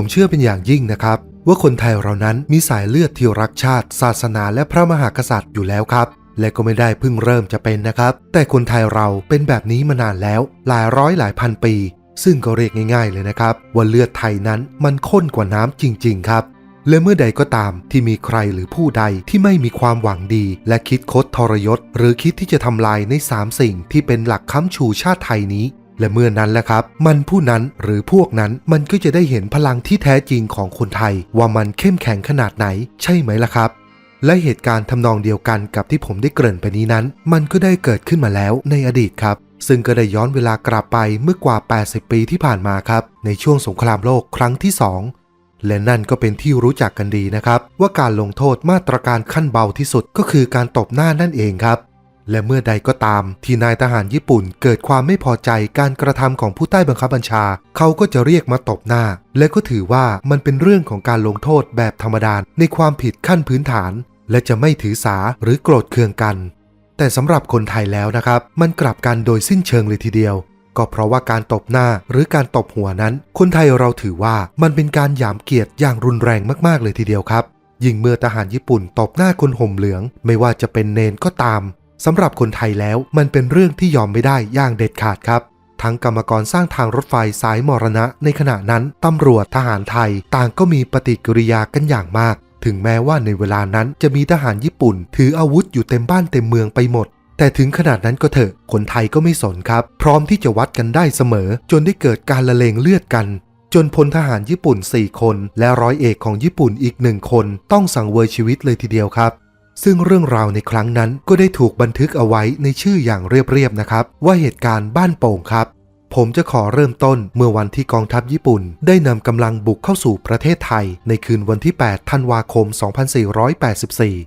ผมเชื่อเป็นอย่างยิ่งนะครับ ว่าคนไทยเรานั้นมีสายเลือดที่รักชาติ ศาสนาและพระมหากษัตริย์อยู่แล้วครับ และก็ไม่ได้เพิ่งเริ่มจะเป็นนะครับ แต่คนไทยเราเป็นแบบนี้มานานแล้ว หลายร้อยหลายพันปี ซึ่งก็เรียกง่าย ๆ เลยนะครับ ว่าเลือดไทยนั้นมันข้นกว่าน้ำจริง ๆ ครับและเมื่อใดก็ตามที่มีใครหรือผู้ใดที่ไม่มีความหวังดี และคิดคดทรยศ หรือคิดที่จะทำลายในสามสิ่งที่เป็นหลักค้ำชูชาติไทยนี้ และเมื่อนั้นแหละครับ มันผู้นั้นหรือพวกนั้นมันก็จะได้เห็นพลังที่แท้จริงของคนไทย ว่ามันเข้มแข็งขนาดไหน ใช่ไหมล่ะครับและเหตุการณ์ทำนองเดียวกันกับที่ผมได้เกริ่นไปนี้นั้น มันก็ได้เกิดขึ้นมาแล้วในอดีตครับ ซึ่งก็ได้ย้อนเวลากลับไปเมื่อกว่า 80 ปีที่ผ่านมาครับ ในช่วงสงครามโลกครั้งที่ 2 และนั่นก็เป็นที่รู้จักกันดีนะครับ ว่าการลงโทษมาตรการขั้นเบาที่สุดก็คือการตบหน้านั่นเองครับ และเมื่อใดก็ตามที่นายทหารญี่ปุ่นเกิดความไม่พอใจการกระทำของผู้ใต้บังคับบัญชา เขาก็จะเรียกมาตบหน้า และก็ถือว่ามันเป็นเรื่องของการลงโทษแบบธรรมดาในความผิดขั้นพื้นฐาน และจะไม่ถือสาหรือโกรธเคืองกัน แต่สำหรับคนไทยแล้วนะครับ มันกลับกันโดยสิ้นเชิงเลยทีเดียว ก็เพราะว่าการตบหน้าหรือการตบหัวนั้น คนไทยเราถือว่ามันเป็นการหยามเกียรติอย่างรุนแรงมากๆเลยทีเดียวครับยิ่งเมื่อทหารญี่ปุ่นตบหน้าคนห่มเหลือง ไม่ว่าจะเป็นเนนก็ตาม สำหรับคนไทยแล้วมันเป็นเรื่องที่ยอมไม่ได้อย่างเด็ดขาดครับ ทั้งกรรมกรสร้างทางรถไฟสายมรณะ ในขณะนั้นตำรวจทหารไทยต่างก็มีปฏิกิริยากันอย่างมาก ถึงแม้ว่าในเวลานั้นจะมีทหารญี่ปุ่น ถืออาวุธอยู่เต็มบ้านเต็มเมืองไปหมด แต่ถึงขนาดนั้นก็เถอะคนไทยก็ไม่สนครับ พร้อมที่จะวัดกันได้เสมอ จนได้เกิดการละเลงเลือดกันจนพลทหารญี่ปุ่น 4 คน และร้อยเอกของญี่ปุ่นอีกหนึ่งคน ต้องสังเวยชีวิตเลยทีเดียวครับ ซึ่งเรื่องราวในครั้งนั้นก็ได้ถูกบันทึกเอาไว้ในชื่ออย่างเรียบๆนะครับ ว่าเหตุการณ์บ้านโป่งครับ ผมจะขอเริ่มต้นเมื่อวันที่กองทัพญี่ปุ่น ได้นำกำลังบุกเข้าสู่ประเทศไทย ในคืนวันที่ 8 ธันวาคม 2484